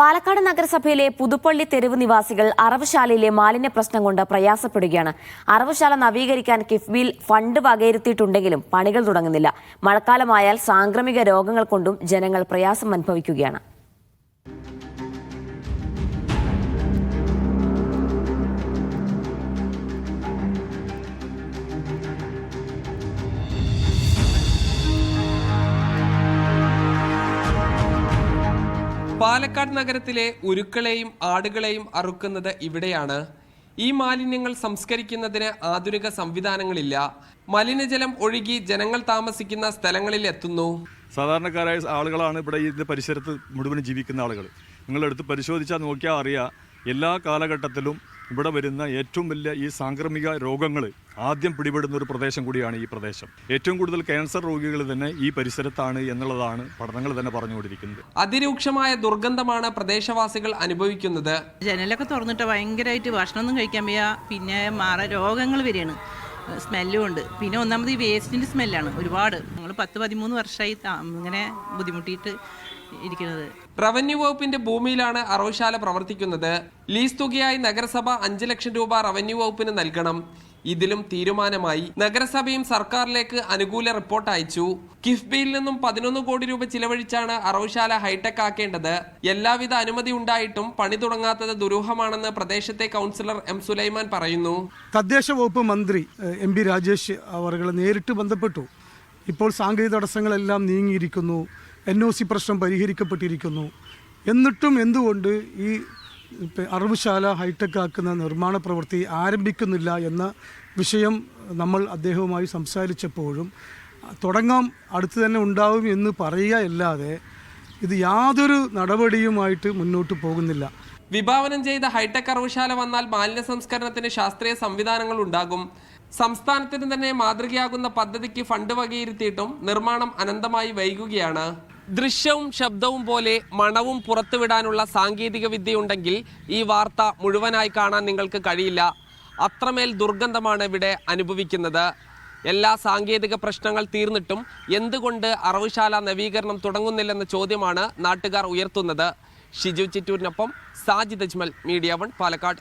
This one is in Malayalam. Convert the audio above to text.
പാലക്കാട് നഗരസഭയിലെ പുതുപ്പള്ളി തെരുവ് നിവാസികൾ അറവുശാലയിലെ മാലിന്യ പ്രശ്നം കൊണ്ട് പ്രയാസപ്പെടുകയാണ്. അറവുശാല നവീകരിക്കാൻ കിഫ്ബിയിൽ ഫണ്ട് വകയിരുത്തിയിട്ടുണ്ടെങ്കിലും പണികൾ തുടങ്ങുന്നില്ല. മഴക്കാലമായാൽ സാംക്രമിക രോഗങ്ങൾ കൊണ്ടും ജനങ്ങൾ പ്രയാസം അനുഭവിക്കുകയാണ്. പാലക്കാട് നഗരത്തിലെ ഉരുക്കളെയും ആടുകളെയും അറുക്കുന്നത് ഇവിടെയാണ്. ഈ മാലിന്യങ്ങൾ സംസ്കരിക്കുന്നതിന് ആധുനിക സംവിധാനങ്ങളില്ല. മലിനജലം ഒഴുകി ജനങ്ങൾ താമസിക്കുന്ന സ്ഥലങ്ങളിൽ എത്തുന്നു. സാധാരണക്കാരായ ആളുകളാണ് ഇവിടെ ഇതിന്റെ പരിസരത്ത് മുഴുവൻ ജീവിക്കുന്ന ആളുകൾ നിങ്ങളെടുത്ത് പരിശോധിച്ചാൽ നോക്കിയാൽ അറിയാം എല്ലാ കാലഘട്ടത്തിലും ഇവിടെ വരുന്ന ഏറ്റവും വലിയ ഈ സാംക്രമിക രോഗങ്ങൾ ആദ്യം പിടിപെടുന്ന ഒരു പ്രദേശം കൂടിയാണ് ഈ പ്രദേശം. ഏറ്റവും കൂടുതൽ ക്യാൻസർ രോഗികൾ തന്നെ ഈ പരിസരത്താണ് എന്നുള്ളതാണ് പഠനങ്ങൾ തന്നെ പറഞ്ഞുകൊണ്ടിരിക്കുന്നത്. അതിരൂക്ഷമായ ദുർഗന്ധമാണ് പ്രദേശവാസികൾ അനുഭവിക്കുന്നത്. ജനലൊക്കെ തുറന്നിട്ട് ഭയങ്കരമായിട്ട് ഭക്ഷണമൊന്നും കഴിക്കാൻ വയ്യ. പിന്നെ മാറ രോഗങ്ങൾ വരികയാണ്. സ്മെല്ലും ഉണ്ട്. പിന്നെ ഒന്നാമത് ഈ വേസ്റ്റിന്റെ സ്മെല്ലാണ് ഒരുപാട്. ഞങ്ങൾ പത്ത് പതിമൂന്ന് വർഷമായി ഇങ്ങനെ ബുദ്ധിമുട്ടിയിട്ട് ഇരിക്കുന്നത്. റവന്യൂ വകുപ്പിന്റെ ഭൂമിയിലാണ് അറവുശാല പ്രവർത്തിക്കുന്നത്. ലീസ് തുകയായി നഗരസഭ അഞ്ച് ലക്ഷം രൂപ റവന്യൂ വകുപ്പിന് നൽകണം. ഇതിലും തീരുമാനമായി നഗരസഭയും സർക്കാരിലേക്ക് അനുകൂല റിപ്പോർട്ട് അയച്ചു. കിഫ്ബിയിൽ നിന്നും പതിനൊന്ന് കോടി രൂപ ചിലവഴിച്ചാണ് അറവുശാല ഹൈടെക് ആക്കേണ്ടത്. എല്ലാവിധ അനുമതി ഉണ്ടായിട്ടും പണി തുടങ്ങാത്തത് ദുരൂഹമാണെന്ന് പ്രദേശത്തെ കൗൺസിലർ എം സുലൈമാൻ പറയുന്നു. തദ്ദേശ വകുപ്പ് മന്ത്രി എം ബി രാജേഷ് അവർ നേരിട്ട് ബന്ധപ്പെട്ടു. ഇപ്പോൾ സാങ്കേതിക തടസ്സങ്ങളെല്ലാം നീങ്ങിയിരിക്കുന്നു. എൻ ഒ സി പ്രശ്നം പരിഹരിക്കപ്പെട്ടിരിക്കുന്നു. എന്നിട്ടും എന്തുകൊണ്ട് ഈ അറവുശാല ഹൈടെക് ആക്കുന്ന നിർമ്മാണ പ്രവൃത്തി ആരംഭിക്കുന്നില്ല എന്ന വിഷയം നമ്മൾ അദ്ദേഹവുമായി സംസാരിച്ചപ്പോഴും തുടങ്ങാം അടുത്ത് തന്നെ ഉണ്ടാവും എന്ന് പറയുക അല്ലാതെ ഇത് യാതൊരു നടപടിയുമായിട്ട് മുന്നോട്ട് പോകുന്നില്ല. വിഭാവനം ചെയ്ത ഹൈടെക് അറവുശാല വന്നാൽ മാലിന്യ സംസ്കരണത്തിന് ശാസ്ത്രീയ സംവിധാനങ്ങൾ ഉണ്ടാകും. സംസ്ഥാനത്തിന് തന്നെ മാതൃകയാകുന്ന പദ്ധതിക്ക് ഫണ്ട് വകയിരുത്തിയിട്ടും നിർമ്മാണം അനന്തമായി വൈകുകയാണ്. ദൃശ്യവും ശബ്ദവും പോലെ മണവും പുറത്തുവിടാനുള്ള സാങ്കേതിക വിദ്യയുണ്ടെങ്കിൽ ഈ വാർത്ത മുഴുവനായി കാണാൻ നിങ്ങൾക്ക് കഴിയില്ല. അത്രമേൽ ദുർഗന്ധമാണ് ഇവിടെ അനുഭവിക്കുന്നത്. എല്ലാ സാങ്കേതിക പ്രശ്നങ്ങൾ തീർന്നിട്ടും എന്തുകൊണ്ട് അറവുശാല നവീകരണം തുടങ്ങുന്നില്ലെന്ന ചോദ്യമാണ് നാട്ടുകാർ ഉയർത്തുന്നത്. ഷിജു ചിറ്റൂരിനൊപ്പം സാജിദ് അജ്മൽ മീഡിയ വൺ പാലക്കാട്.